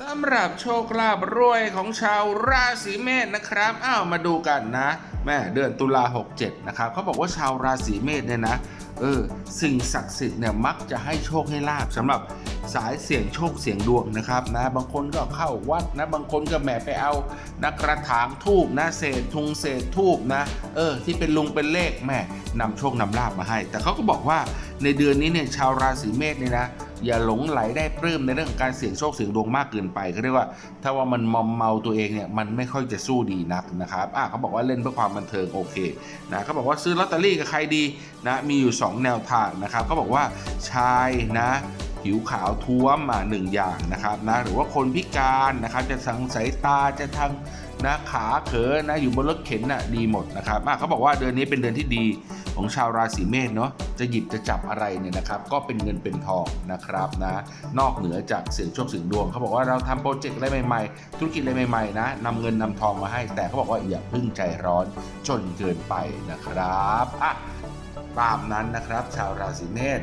สำหรับโชคลาภรวยของชาวราศีเมษนะครับ อ้าวมาดูกันนะ แม่เดือนตุลา67 นะครับเขาบอกว่าชาวราศีเมษเนี่ยนะ เออ สิ่งศักดิ์สิทธิ์เนี่ยมักจะให้โชคให้ลาบสำหรับสายเสี่ยงโชคเสี่ยงดวงนะครับนะ บางคนก็เข้าวัดนะ บางคนก็แหมไปเอานะกระถางทูบนะเศษทุงเศษทูบนะ เออ ที่เป็นลุงเป็นเลขแม่นำโชคนำลาบมาให้ แต่เขาก็บอกว่าในเดือนนี้เนี่ยชาวราศีเมษเนี่ยนะ อย่าหลงไหลได้ปลื้มในเรื่องของการเสี่ยงโชคเสี่ยงดวงมากเกินไปเขาเรียกว่า ถ้าว่ามันมอมเมาตัวเองเนี่ยมันไม่ค่อยจะสู้ดีนักนะครับอะเขาบอกว่าเล่นเพื่อความบันเทิงโอเคนะเขาบอกว่าซื้อลอตเตอรี่กับใครดีนะมีอยู่ 2 แนวทางนะครับเขาบอกว่าชายนะ ผิวขาวท้วมมาหนึ่งอย่างนะครับนะหรือว่าคนพิการนะครับจะทางสายตาจะทางนะขาเขอนะอยู่บนรถเข็นน่ะดีหมดนะครับอะเขาบอกว่าเดือนนี้เป็นเดือนที่ดีของชาวราศีเมษเนาะจะหยิบจะจับอะไรเนี่ยนะครับ ก็เป็นเงินเป็นทองนะครับนะนอกเหนือจากเสี่ยงโชคเสี่ยงดวงเขาบอกว่าเราทำโปรเจกต์อะไรใหม่ๆ ธุรกิจอะไรใหม่ๆนะนำเงินนำทองมาให้ แต่เขาบอกว่าอย่าพึ่งใจร้อนจนเกินไปนะครับอะตามนั้นนะครับ ชาวราศีเมษ